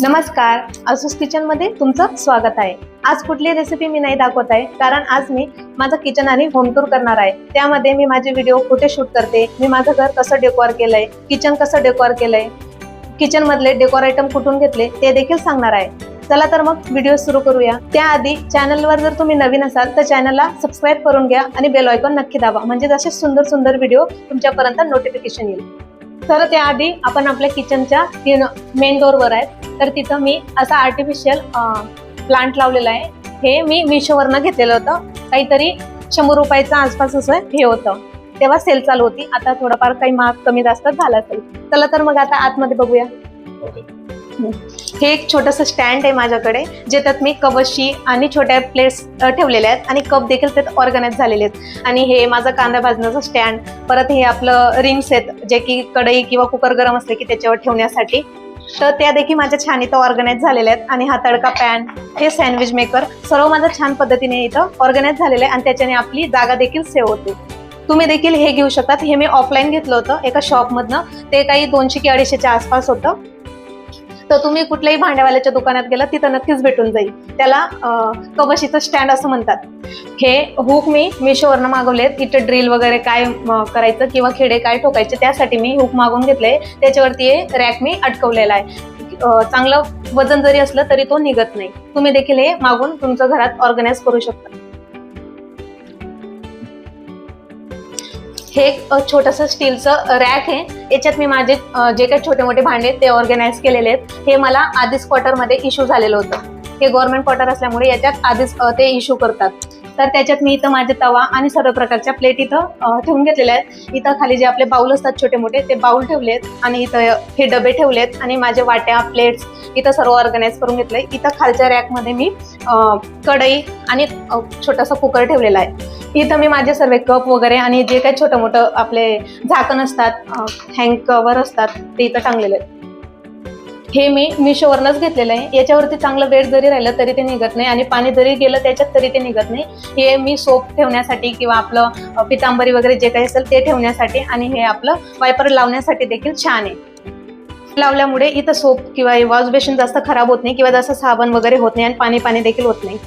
नमस्कार असोस किचनमध्ये तुमचं स्वागत आहे. आज कुठली रेसिपी मी नाही दाखवत आहे कारण आज मी माझं किचन आणि होम टूर करणार आहे. त्यामध्ये मी माझे व्हिडिओ कुठे शूट करते मी माझं घर कसं डेकोर केलंय किचन कसं डेकोर केलंय किचन मधले डेकोर आयटम कुठून घेतले ते देखील सांगणार आहे. चला तर मग व्हिडिओ सुरू करूया. त्याआधी चॅनलवर जर तुम्ही नवीन असाल तर चॅनलला सबस्क्राईब करून घ्या आणि बेल आयकॉन नक्की दाबा. म्हणजे जसे सुंदर सुंदर व्हिडिओ तुमच्यापर्यंत नोटिफिकेशन येईल. तर त्याआधी आपण आपल्या किचनच्या तीन मेन डोरवर आहेत. तर तिथं मी असा आर्टिफिशियल प्लांट लावलेला आहे. हे मी मिशोवरनं घेतलेलं होतं. काहीतरी शंभर रुपयाचा आसपास असं हे होतं. तेव्हा सेल चालू होती. आता थोडंफार काही महाग कमी जास्त झालं असेल. चला तर मग आता आतमध्ये बघूया. हे एक छोटंसं स्टँड आहे माझ्याकडे ज्याच्यात मी कवशी आणि छोट्या प्लेट्स ठेवलेल्या आहेत आणि कप देखील त्यात ऑर्गनाईज झालेले आहेत. आणि हे माझं कांदा भाजण्याचं स्टँड परत हे आपलं रिंग्स आहेत जे की कढई किंवा कुकर गरम असले की त्याच्यावर ठेवण्यासाठी. तर त्या देखील माझ्या छान इथं ऑर्गनाईज झालेल्या आहेत. आणि हा तडका पॅन हे सँडविच मेकर सर्व माझं छान पद्धतीने इथं ऑर्गनाईज झालेलं आहे आणि त्याच्याने आपली जागा देखील सेव्ह होते. तुम्ही देखील हे घेऊ शकतात. हे मी ऑफलाईन घेतलं होतं एका शॉपमधनं ते काही दोनशे की अडीचशेच्या आसपास होतं. तर तुम्ही कुठल्याही भांड्यावाल्याच्या दुकानात गेला तिथं नक्कीच भेटून जाईल. त्याला अं, कवशीचं स्टँड असं म्हणतात. हे हुक मी मिशोवरनं मागवलेत. इथं ड्रिल वगैरे काय करायचं किंवा खेडे काय ठोकायचे त्यासाठी मी हुक मागून घेतले त्याच्यावरती हे रॅक मी अटकवलेला आहे. चांगलं वजन जरी असलं तरी तो निघत नाही. तुम्ही देखील हे मागून तुमचं घरात ऑर्गनाईज करू शकता. हे एक छोटंसं स्टीलचं रॅक आहे. याच्यात मी माझे जे काही छोटे मोठे भांडे आहेत ते ऑर्गनाईज केलेले आहेत. हे मला आधीच क्वार्टरमध्ये इश्यू झालेलं होतं. हे गव्हर्नमेंट क्वार्टर असल्यामुळे याच्यात आधीच ते इश्यू करतात. तर त्याच्यात मी इथं माझे तवा आणि सर्व प्रकारच्या प्लेट इथं ठेवून घेतलेल्या आहेत. इथं खाली जे आपले बाऊल असतात छोटे मोठे ते बाऊल ठेवले आहेत आणि इथं हे डबे ठेवले आहेत आणि माझे वाट्या प्लेट्स इथं सर्व ऑर्गनाईज करून घेतलंय. इथं खालच्या रॅकमध्ये मी कढई आणि छोटासा कुकर ठेवलेला आहे. इथं मी माझे सर्व कप वगैरे आणि जे काही छोटं मोठं आपले झाकण असतात हँग कवर असतात ते इथं टांगलेले आहेत. हे मी मिशोवरनंच घेतलेलं आहे. याच्यावरती चांगलं वेट जरी राहिलं तरी ते निघत नाही आणि पाणी जरी गेलं त्याच्यात तरी ते निघत नाही. हे मी सोप ठेवण्यासाठी किंवा आपलं पितांबरी वगैरे जे काही असेल ते ठेवण्यासाठी आणि हे आपलं वायपर लावण्यासाठी देखील छान आहे. लावल्यामुळे इथं सोप किंवा वॉश बेसिन जास्त खराब होत नाही किंवा जास्त साबण वगैरे होत नाही आणि पाणी पाणी देखील होत नाही.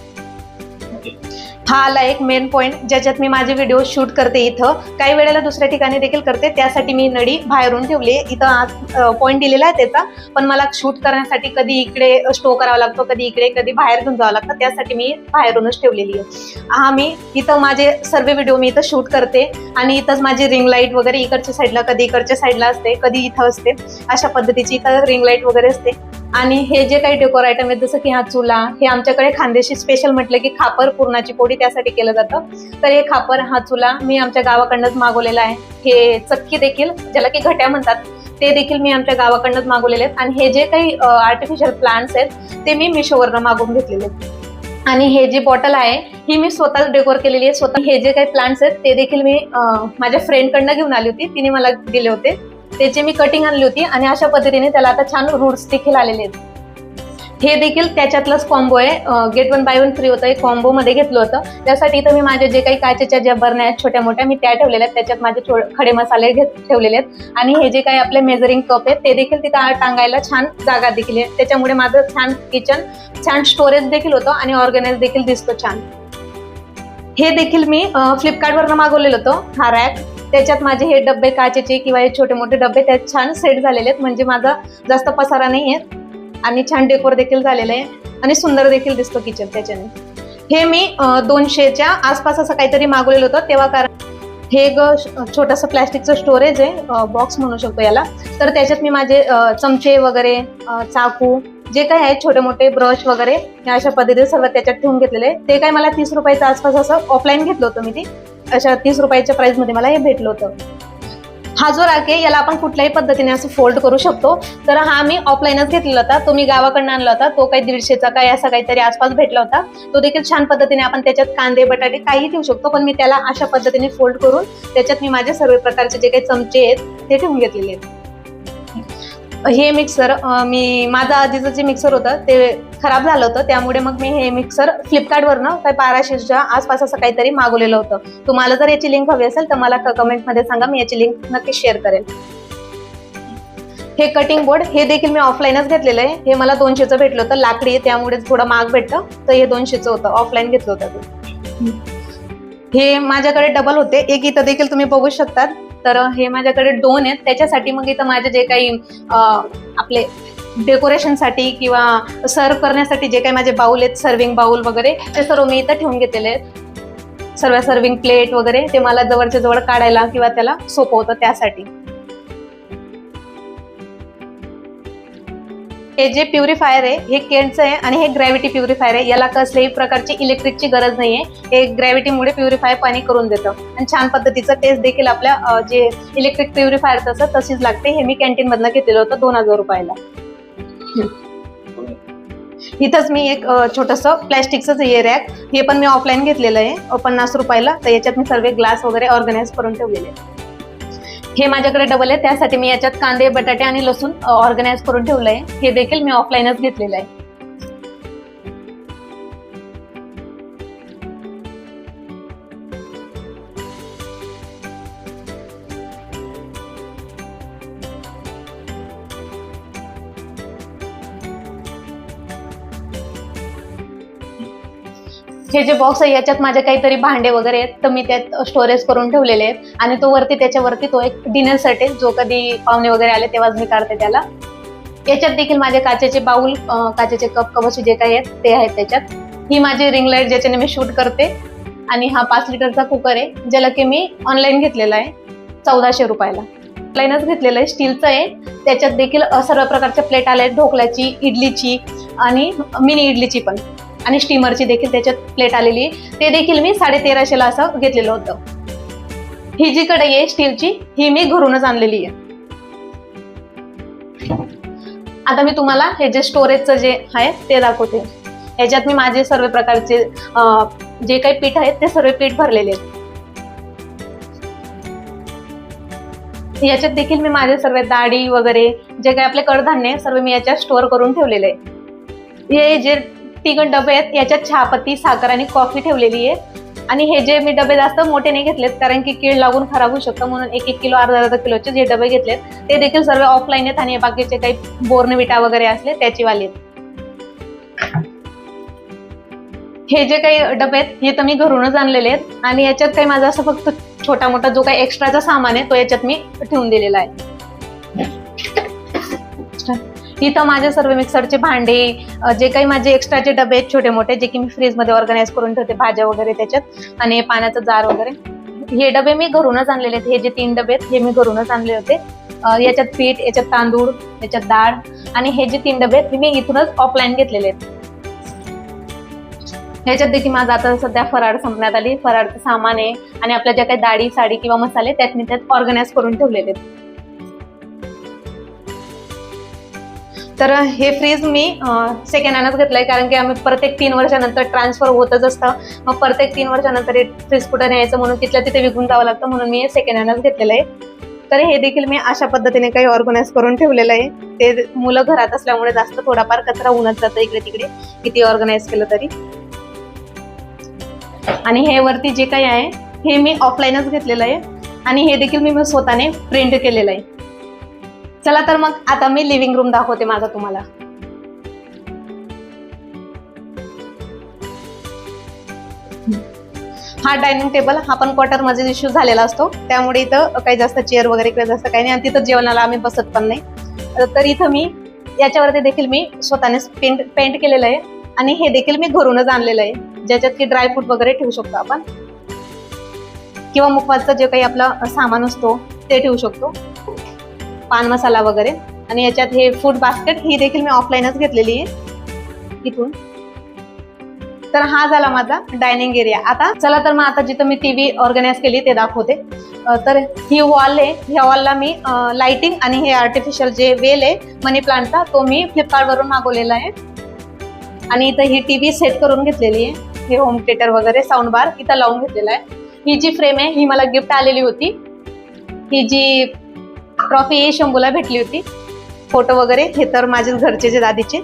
हा आला एक मेन पॉईंट ज्याच्यात मी माझे व्हिडिओ शूट करते इथं. काही वेळेला दुसऱ्या ठिकाणी देखील करते त्यासाठी मी नडी बाहेरून ठेवली. आहे. इथं आज पॉईंट दिलेला आहे त्याचा. पण मला शूट करण्यासाठी कधी इकडे स्टो करावा लागतो कधी इकडे कधी बाहेर घेऊन जावं लागतं त्यासाठी मी बाहेरूनच ठेवलेली आहे. हा मी इथं माझे सर्व व्हिडिओ मी इथं शूट करते. आणि इथंच माझी रिंग लाइट वगैरे इकडच्या साईडला कधी इकडच्या साईडला असते कधी इथं असते. अशा पद्धतीची इथं रिंग लाइट वगैरे असते. आणि हे जे काही डेकोर आयटम आहेत जसं की हा चुला हे आमच्याकडे खानदेशी स्पेशल म्हटलं की खापर पुरणाची पोळी त्यासाठी केलं जातं. तर हे खापर हा चुला मी आमच्या गावाकडनंच मागवलेला आहे. हे चक्की देखील ज्याला की घट्या म्हणतात ते देखील मी आमच्या गावाकडनंच मागवलेले आहेत. आणि हे जे काही आर्टिफिशियल प्लांट्स आहेत ते मी मिशोवरनं मागवून घेतलेले आहेत. आणि हे जी बॉटल आहे ही मी स्वतःच डेकोर केलेली आहे. स्वतः हे जे काही प्लांट्स आहेत ते देखील मी माझ्या फ्रेंडकडनं घेऊन आली होती. तिने मला दिले होते. त्याची मी कटिंग आणली होती. आणि अशा पद्धतीने त्याला आता छान रूट्स देखील आलेले आहेत. हे देखील त्याच्यातलंच कॉम्बो आहे. Get one buy one free होतं. एक कॉम्बो मध्ये घेतलं होतं. त्यासाठी इथं मी माझे जे काही काचेच्या ज्या बरण्या आहेत छोट्या मोठ्या मी त्या ठेवलेल्या आहेत. त्याच्यात माझे छो- खडे मसाले घेत ठेवलेले आहेत. आणि हे जे काही आपले मेजरिंग कप आहेत ते देखील तिथं टांगायला छान जागा देखील आहे. त्याच्यामुळे माझं छान किचन छान स्टोरेज देखील होतं आणि ऑर्गनाईज देखील दिसतो छान. हे देखील मी फ्लिपकार्टवरनं मागवलेलं होतं हा रॅक त्याच्यात माझे हे डब्बे काचेचे किंवा हे छोटे मोठे डब्बे त्यात छान सेट झालेले आहेत. म्हणजे माझा जास्त पसारा नाही आहे आणि छान डेकोर देखील झालेलं आहे. आणि सुंदर देखील दिसतो किचन त्याच्याने. हे मी दोनशेच्या आसपास असं काहीतरी मागवलेलं होतं. तेव्हा कारण हे एक छोटंसं प्लॅस्टिकचं स्टोरेज आहे बॉक्स म्हणू शकतो याला. तर त्याच्यात मी माझे चमचे वगैरे चाकू जे काही आहे छोटे मोठे ब्रश वगैरे अशा पद्धतीने सर्व त्याच्यात ठेवून घेतलेले ते काय मला तीस रुपयाच्या आसपास असं ऑफलाईन घेतलं होतं मी ती. अशा तीस रुपयाच्या प्राइसमध्ये मला हे भेटलं होतं. हा जो राख आहे याला आपण कुठल्याही पद्धतीने असं फोल्ड करू शकतो. तर हा मी ऑफलाईनच घेतलेला होता. तो मी गावाकडनं आणला होता. तो काही दीडशेचा काही असा काहीतरी आसपास भेटला होता. तो देखील छान पद्धतीने आपण त्याच्यात कांदे बटाटे काही ठेवू शकतो. पण मी त्याला अशा पद्धतीने फोल्ड करून त्याच्यात मी माझे सर्व प्रकारचे जे काही चमचे आहेत ते ठेवून घेतलेले आहेत. हे मिक्सर मी माझं आधीचं जे मिक्सर होतं ते खराब झालं होतं. त्यामुळे मग मी हे मिक्सर फ्लिपकार्टवरनं काही बाराशेच्या आसपास असं काहीतरी मागवलेलं होतं. तुम्हाला जर याची लिंक हवी असेल तर मला कमेंटमध्ये सांगा. मी याची लिंक नक्की शेअर करेल हे कटिंग बोर्ड हे देखील मी ऑफलाईनच घेतलेलं आहे. हे मला दोनशेचं भेटलं होतं. लाकडी आहे त्यामुळे थोडं महाग भेटतं. तर हे दोनशेचं होतं. ऑफलाईन घेतलं होतं. हे माझ्याकडे डबल होते. एक इथं देखील तुम्ही बघू शकतात. तर हे माझ्याकडे दोन आहेत. त्याच्यासाठी मग इथं माझे जे काही आपले डेकोरेशनसाठी किंवा सर्व करण्यासाठी जे काही माझे बाऊल आहेत सर्विंग बाऊल वगैरे ते सर्व मी इथं ठेवून घेतलेले आहेत. सर्व सर्विंग प्लेट वगैरे ते मला जवळच्या जवळ काढायला किंवा त्याला सोपं होतं त्यासाठी. हे जे प्युरिफायर आहे हे केंटचं आहे आणि हे ग्रॅव्हिटी प्युरिफायर आहे. याला कसल्याही प्रकारची इलेक्ट्रिकची गरज नाहीये. हे ग्रॅव्हिटीमुळे प्युरिफायर पाणी करून देतं. आणि छान पद्धतीचं टेस्ट देखील आपल्या जे इलेक्ट्रिक प्युरीफायर असतं तशीच लागते. हे मी कॅन्टीनमधनं घेतलेलं होतं दोन हजार रुपयाला. इथंच मी एक छोटस प्लॅस्टिकचं हे रॅक हे पण मी ऑफलाईन घेतलेलं आहे. पन्नास रुपयाला. तर याच्यात मी सर्व ग्लास वगैरे ऑर्गनाईज करून ठेवलेले हे माझ्याकडे डबल आहे. त्यासाठी मी याच्यात कांदे बटाटे आणि लसूण ऑर्गनाईज करून ठेवलंय. हे देखील मी ऑफलाईनच घेतलेलं आहे. हे जे बॉक्स आहे याच्यात माझे काहीतरी भांडे वगैरे आहेत तर मी त्यात स्टोरेज करून ठेवलेले आहेत. आणि तो वरती त्याच्यावरती तो एक डिनर सेट आहे. जो कधी पाहुणे वगैरे आले तेव्हाच मी काढते त्याला. याच्यात देखील माझे काचेचे बाउल काचेचे कप कपाशी जे काही आहेत ते आहेत त्याच्यात. ही माझी रिंग लाइट ज्याच्याने मी शूट करते. आणि हा पाच लिटरचा कुकर आहे ज्याला की मी ऑनलाईन घेतलेला आहे चौदाशे रुपयाला. ऑनलाईनच घेतलेलं आहे स्टीलचं आहे. त्याच्यात देखील सर्व प्रकारच्या प्लेट आल्या आहेत ढोकल्याची इडलीची आणि मिनी इडलीची पण. आणि स्टीमरची देखील त्याच्यात प्लेट आलेली ते देखील मी साडे तेराशेला असं घेतलेलं होतं. ही जी कढई आहे स्टीलची ही मी घरूनच आणलेली आहे. आता मी तुम्हाला हे जे स्टोरेजचं जे आहे ते दाखवते. याच्यात मी माझे सर्व प्रकारचे जे काही पीठ आहेत ते सर्व पीठ भरलेले आहेत. याच्यात देखील मी माझे सर्व डाळी वगैरे जे काही आपले कडधान्य सर्व मी याच्यात स्टोअर करून ठेवलेले आहे. हे जे तिघं डबे आहेत याच्यात चहापत्ती साखर आणि कॉफी ठेवलेली आहे. आणि हे जे मी डबे जास्त मोठे नाही घेतलेत कारण की कीड लागून खराब होऊ शकतं म्हणून एक एक किलो अर्धा अर्धा किलोचे जे डबे घेतलेत ते देखील सर्व ऑफलाईन आहेत आणि बाकीचे काही बोर्नविटा वगैरे असले त्याची वाली हे जे काही डबे आहेत हे तर मी घरूनच आणलेले आहेत. आणि याच्यात काही माझा असं फक्त छोटा मोठा जो काही एक्स्ट्राचा सामान आहे तो याच्यात मी ठेवून दिलेला आहे. तिथं माझे सर्व मिक्सरचे भांडे जे काही माझे एक्स्ट्राचे डबे आहेत छोटे मोठे जे की मी फ्रीजमध्ये ऑर्गनाईज करून ठेवते भाज्या वगैरे त्याच्यात आणि पाण्याचं जार वगैरे. हे डबे मी घरूनच आणलेले आहेत. हे जे तीन डबे आहेत हे मी घरूनच आणले होते. याच्यात पीठ याच्यात तांदूळ याच्यात डाळ आणि हे जे तीन डबे आहेत हे मी इथूनच ऑफलाईन घेतलेले आहेत. ह्याच्यात देखील माझं आता सध्या फराळ संपण्यात आली. फराडचं सामान आहे आणि आपल्या ज्या काही डाळी साडी किंवा मसाले त्यात मी त्यात ऑर्गनाईज करून ठेवलेले आहेत. तर हे फ्रीज मी सेकंड हँडच घेतलंय कारण की आम्ही प्रत्येक तीन वर्षानंतर ट्रान्सफर होतच असतं. मग प्रत्येक तीन वर्षानंतर हे फ्रीज कुठं न्यायचं म्हणून तिथल्या तिथे विकून जावं लागतं म्हणून मी सेकंड हँडच घेतलेलं आहे. तर हे देखील मी अशा पद्धतीने काही ऑर्गनाईज करून ठेवलेलं आहे. ते मुलं घरात असल्यामुळे जास्त थोडाफार कचरा होऊनच जातं इकडे तिकडे. किती ऑर्गनाईज केलं तरी. आणि हे वरती जे काही आहे हे मी ऑफलाईनच घेतलेलं आहे. आणि हे देखील मी स्वतःने प्रिंट केलेलं आहे. चला तर मग आता मी लिव्हिंग रूम दाखवते माझा तुम्हाला. हा डायनिंग टेबल हा पण क्वार्टरमध्ये इश्यू झालेला असतो. त्यामुळे इथं काही जास्त चेअर वगैरे किंवा जास्त काही नाही. आणि तिथं जेवणाला आम्ही बसत पण नाही. तर इथं मी याच्यावरती देखील मी स्वतःने पेंट पेंट केलेलं आहे. आणि हे देखील मी घरूनच आणलेलं आहे. ज्याच्यात की ड्रायफ्रूट वगैरे ठेवू शकतो आपण. किंवा मुखवाचं जे काही आपलं सामान असतो ते ठेवू शकतो. पान मसाला वगैरे. आणि याच्यात हे फूड बास्केट ही देखील मी ऑफलाईनच घेतलेली आहे. इथून. तर हा झाला माझा डायनिंग एरिया आता चला तर मग आता जिथं मी टी व्ही ऑर्गनाईज केली ते दाखवते. तर ही वॉल आहे. ह्या वॉलला मी लाइटिंग आणि हे आर्टिफिशियल जे वेल आहे मनी प्लांटचा तो मी फ्लिपकार्टवरून मागवलेला आहे. आणि इथं ही टी व्ही सेट करून घेतलेली आहे. हे होम थिएटर वगैरे साऊंड बार इथं लावून घेतलेला आहे. ही जी फ्रेम आहे ही मला गिफ्ट आलेली होती. ही जी ट्रॉफी शंभूला भेटली होती. फोटो वगैरे हे तर माझेच घरचे जे दादीचे.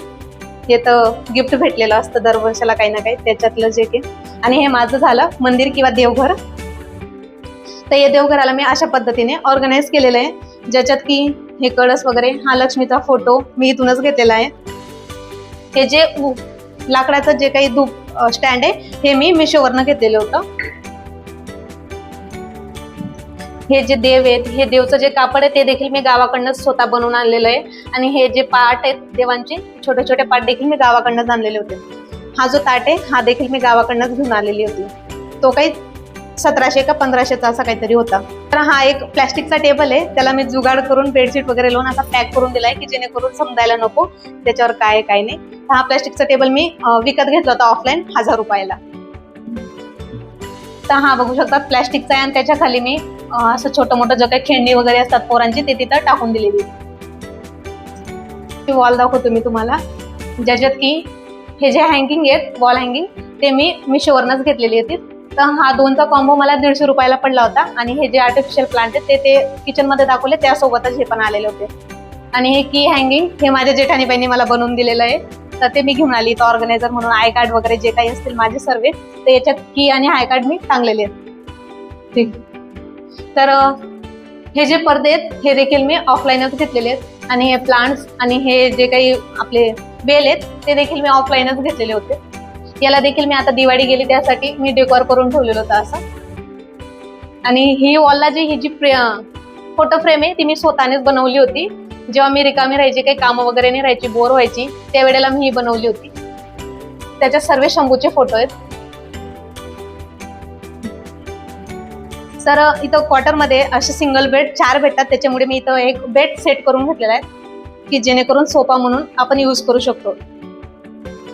हे तर गिफ्ट भेटलेलं असतं दरवर्षाला काही ना काही त्याच्यातलं जे की आणि हे माझं झालं मंदिर किंवा देवघर. तर या देवघराला मी अशा पद्धतीने ऑर्गनाईज केलेलं आहे. ज्याच्यात की हे कळस वगैरे हा लक्ष्मीचा फोटो मी इथूनच घेतलेला आहे. हे जे उ- लाकडाचं जे काही धूप स्टँड आहे हे मी मिशोवरनं घेतलेलं होतं. हे जे देव आहेत हे देवचं जे कापड आहे ते देखील मी गावाकडनं स्वतः बनवून आणलेलं आहे. आणि हे जे पाट आहेत देवांचे छोटे छोटे पाट देखील मी गावाकडनंच आणलेले होते. हा जो ताट आहे हा देखील मी गावाकडनंच घेऊन आलेली होती. तो काही सतराशे का पंधराशेचा असा काहीतरी होता. तर हा एक प्लॅस्टिकचा टेबल आहे त्याला मी जुगाड करून बेडशीट वगैरे लावून असा पॅक करून दिलाय की जेणेकरून समजायला नको त्याच्यावर काय आहे, काय नाही. हा प्लॅस्टिकचा टेबल मी विकत घेतला होता ऑफलाईन हजार रुपयाला. तर हा बघू शकता प्लॅस्टिकचा आहे आणि त्याच्याखाली मी असं छोटं मोठं जे काही खेळणी वगैरे असतात पोरांची ते तिथं टाकून दिलेली. वॉल दाखवतो मी तुम्हाला. ज्याच्यात की हे जे हँगिंग आहेत वॉल हँगिंग ते मी मिशोवरनच घेतलेली होती तर हा दोनचा कॉम्बो मला दीडशे रुपयाला पडला होता. आणि हे जे आर्टिफिशियल प्लांट आहेत ते ते किचनमध्ये दाखवले. त्यासोबतच हे पण आलेले होते. आणि हे की हँगिंग हे माझ्या जेठाणीबाईंनी मला बनवून दिलेलं आहे. तर ते मी घेऊन आली इथं ऑर्गनायझर म्हणून. आय कार्ड वगैरे जे काही असतील माझे सर्वे तर याच्यात की आणि आय कार्ड मी टांगलेले आहेत. ठीक. तर हे जे पडदे आहेत हे देखील मी ऑफलाईनच घेतलेले आहेत. आणि हे प्लांट्स आणि हे जे काही आपले बेल आहेत ते देखील मी ऑफलाईनच घेतलेले होते. याला देखील मी आता दिवाळी गेली त्यासाठी मी डेकोर करून ठेवलेलं होतं असं. आणि ही वॉलला जी ही जी फोटो फ्रेम आहे ती मी स्वतःनेच बनवली होती. जेव्हा मी रिकामी राहायची काही कामं वगैरे नाही राहायची बोर व्हायची त्यावेळेला मी ही बनवली होती. त्याच्यात सर्व शंभूचे फोटो आहेत. तर इथं क्वार्टरमध्ये असे सिंगल बेड चार भेटतात. त्याच्यामुळे मी इथं एक बेड सेट करून घेतलेला आहे की जेणेकरून सोफा म्हणून आपण यूज करू शकतो.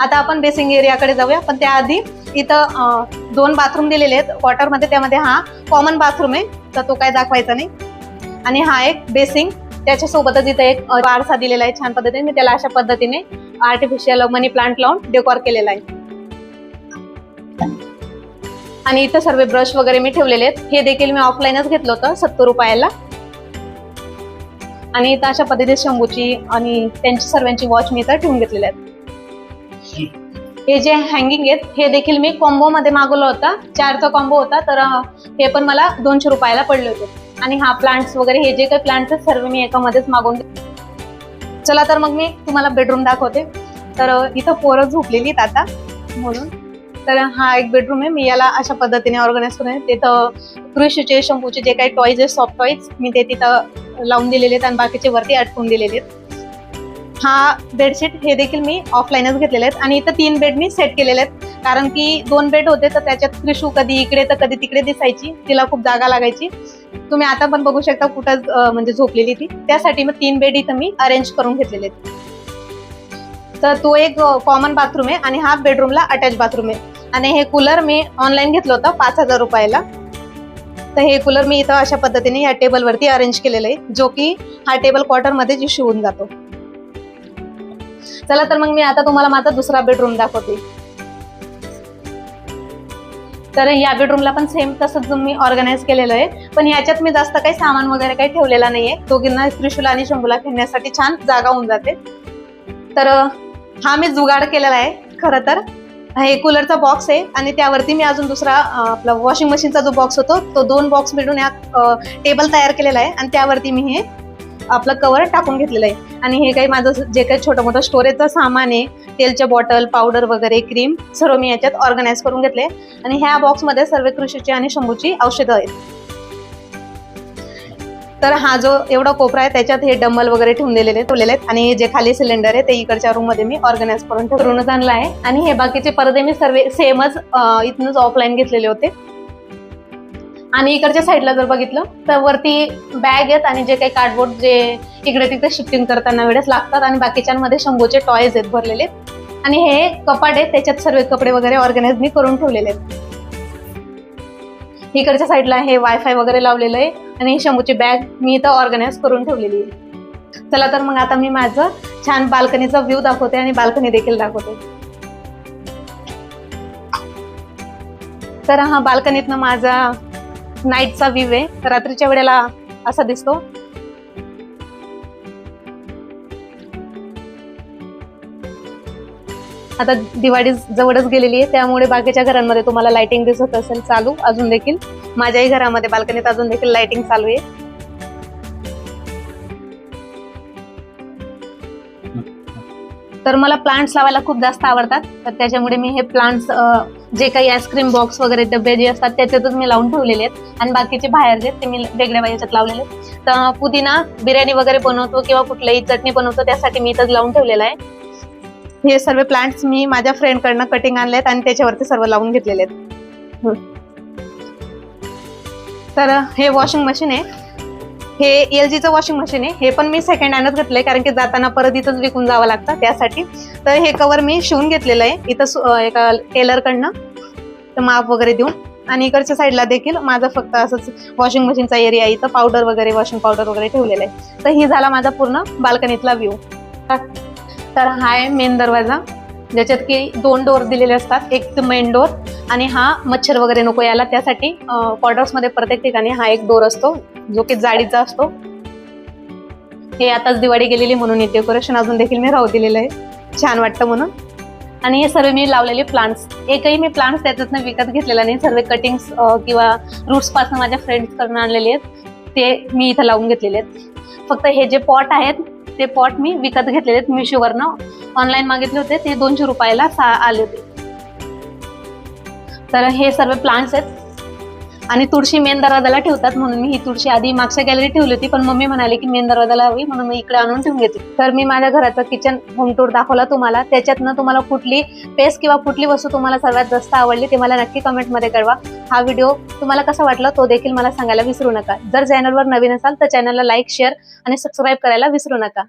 आता आपण बेसिंग एरियाकडे जाऊया. पण त्याआधी इथं दोन बाथरूम दिलेले आहेत. क्वार्टरमध्ये त्यामध्ये हा कॉमन बाथरूम आहे. तर तो काय दाखवायचा नाही. आणि हा एक बेसिंग त्याच्यासोबतच इथं एक वारसा दिलेला आहे छान पद्धतीने. मी त्याला अशा पद्धतीने आर्टिफिशियल मनी प्लांट लावून डेकोर केलेला आहे. आणि इथं सर्व ब्रश वगैरे मी ठेवलेले आहेत. हे देखील मी ऑफलाईनच घेतलं होतं सत्तर रुपयाला. आणि इथं अशा पद्धतीने शंभूची आणि त्यांची सर्वांची वॉच मी इथं ठेवून घेतलेल्या आहेत. हे जे हँगिंग आहेत हे देखील मी कॉम्बो मध्ये मागवलं होता. चारचा कॉम्बो होता तर हे पण मला दोनशे रुपयाला पडले होते. आणि हा प्लांट्स वगैरे हे जे काही प्लांट्स आहेत सर्व मी एकामध्येच मागवून चला तर मग मी तुम्हाला बेडरूम दाखवते. तर इथं पोरं झोपलेली आहेत आता म्हणून. तर हा एक बेडरूम आहे. मी याला अशा पद्धतीने ऑर्गनाईज करून तिथं कृषीचे शंभूचे जे काही टॉईज आहेत सॉफ्ट टॉईज मी ते तिथं लावून दिलेले आहेत आणि बाकीचे वरती अटकून दिलेले आहेत. हा बेडशीट हे देखील मी ऑफलाईनच घेतलेले आहेत. आणि इथं तीन बेड मी सेट केलेले आहेत. कारण की दोन बेड होते तर त्याच्यात त्रिशू कधी इकडे तर कधी तिकडे दिसायची. तिला खूप जागा लागायची. तुम्ही आता पण बघू शकता कुठं म्हणजे झोपलेली ती. त्यासाठी मग तीन बेड इथं मी अरेंज करून घेतलेले आहेत. तर तो एक कॉमन बाथरूम आहे आणि हा बेडरूमला अटॅच बाथरूम आहे. आणि हे कूलर मी ऑनलाईन घेतलं होतं पाच हजार रुपयाला. तर हे कूलर मी इथं अशा पद्धतीने या टेबलवरती अरेंज केलेलं आहे जो की हा टेबल क्वार्टरमध्ये इश्यू होऊन जातो. चला तर मग मी आता तुम्हाला माझा दुसरा बेडरूम दाखवते. तर या बेडरूमला पण सेम तसंच मी ऑर्गनाईज केलेलं आहे. पण याच्यात मी जास्त काही सामान वगैरे काही ठेवलेला नाहीये. दोघींना त्रिशूला आणि शंभूला खेळण्यासाठी छान जागा होऊन जाते. तर हा मी जुगाड केलेला आहे खरं तर. हे कूलरचा बॉक्स आहे आणि त्यावरती मी अजून दुसरा आपला वॉशिंग मशीनचा जो बॉक्स होतो तो दोन बॉक्स मिळून या टेबल तयार केलेला आहे. आणि त्यावरती मी हे आपलं कवर टाकून घेतलेलं आहे. आणि हे काही माझं जे काही छोटं मोठं स्टोरेजचं सामान आहे तेलच्या बॉटल पावडर वगैरे क्रीम सर्व मी याच्यात ऑर्गनाईज करून घेतले आणि ह्या बॉक्समध्ये सर्व कृषीची आणि शंभूची औषधं आहेत. तर हा जो एवढा कोपरा आहे त्याच्यात हे डंबल वगैरे ठेवून दिलेले ठेवलेले आहेत. आणि हे जे खाली सिलेंडर आहे ते इकडच्या रूममध्ये मी ऑर्गनाईज करून ठेवूनच आणलं आहे. आणि हे बाकीचे पडदे मी सर्व सेमच इथूनच ऑफलाईन घेतलेले होते. आणि इकडच्या साईडला जर बघितलं तर वरती बॅग आहेत आणि जे काही कार्डबोर्ड जे इकडे तिकडे शिफ्टिंग करताना वेळेस लागतात. आणि बाकीच्यांमध्ये शंभूचे टॉयज आहेत भरलेले. आणि हे कपाट आहे त्याच्यात सर्व कपडे वगैरे ऑर्गनाईज मी करून ठेवलेले आहेत. इकडच्या साईडला हे वायफाय वगैरे लावलेलं आहे. आणि शंभूची बॅग मी इथं ऑर्गनाईज करून ठेवलेली आहे. चला तर मग आता मी माझं छान बाल्कनीचा व्ह्यू दाखवते आणि बाल्कनी देखील दाखवते. तर हा बाल्कनीतनं माझा नाईटचा व्ह्यू आहे. रात्रीच्या वेळेला असा दिसतो. आता दिवाळी जवळच गेलेली आहे त्यामुळे बाकीच्या घरांमध्ये तुम्हाला लाइटिंग दिसत असेल चालू अजून देखील. माझ्याही घरामध्ये बाल्कनीत अजून देखील लाइटिंग चालू आहे. तर मला प्लांट्स लावायला खूप जास्त आवडतात. तर त्याच्यामुळे मी हे प्लांट्स जे काही आईस्क्रीम बॉक्स वगैरे डबे जे असतात त्याच्यातच मी लावून ठेवलेले आहेत. आणि बाकीचे बाहेर जे ते मी वेगळ्या याच्यात लावलेले तर पुदिना बिर्याणी वगैरे बनवतो किंवा कुठलीही चटणी बनवतो त्यासाठी मी इथंच लावून ठेवलेला आहे. हे सर्व प्लांट्स मी माझ्या फ्रेंडकडनं कटिंग आणले आहेत आणि त्याच्यावरती सर्व लावून घेतलेले आहेत. तर हे वॉशिंग मशीन आहे. हे एल जीचं वॉशिंग मशीन आहे. हे पण मी सेकंड हँडच घेतलंय कारण की जाताना परत इथंच विकून जावं लागतं त्यासाठी. तर हे कवर मी शिवून घेतलेलं आहे. इथं सु- एका टेलरकडनं तर माप वगैरे देऊन. आणि इकडच्या साईडला देखील माझं फक्त असंच वॉशिंग मशीनचा एरिया आहे. इथं पावडर वगैरे वॉशिंग पावडर वगैरे ठेवलेलं आहे. तर ही झाला माझा पूर्ण बाल्कनीतला व्ह्यू तर हा आहे मेन दरवाजा. ज्याच्यात की दोन डोर दिलेले असतात एक मेन डोर आणि हा मच्छर वगैरे नको याला त्यासाठी क्वार्टर्समध्ये प्रत्येक ठिकाणी हा एक डोर असतो जो की जाडीचा असतो. हे आताच दिवाळी गेलेली म्हणून हे डेकोरेशन अजून देखील मी राहू दिलेलं आहे. छान वाटतं म्हणून. आणि हे सर्व मी लावलेले प्लांट्स एकही मी प्लांट्स त्याच्यातनं विकत घेतलेला नाही. सर्व कटिंग्स किंवा रूट्सपासून माझ्या फ्रेंड्सकडून आणलेले आहेत. ते मी इथं लावून घेतलेले आहेत. फक्त हे जे पॉट आहेत ते पॉट मी विकत घेतलेले आहेत मिशोवरनं ऑनलाईन मागितले होते ते दोनशे रुपयाला आले होते. तर हे सर्व प्लांट्स आहेत. आणि तुळशी मेन दरवाजाला ठेवतात म्हणून मी ही तुळशी आधी मागच्या गॅलरी ठेवली होती पण मम्मी म्हणाली की मेन दरवाजाला हवी म्हणून मी इकडे आणून ठेवून घेते तर मी माझ्या घराचं किचन होम टूर दाखवला तुम्हाला. त्याच्यातनं तुम्हाला कुठली पेस्ट किंवा कुठली वस्तू तुम्हाला सर्वात जास्त आवडली ते मला नक्की कमेंटमध्ये कळवा. हा व्हिडिओ तुम्हाला कसा वाटला तो देखील मला सांगायला विसरू नका. जर चॅनलवर नवीन असाल तर चॅनलला लाईक शेअर आणि सबस्क्राईब करायला विसरू नका.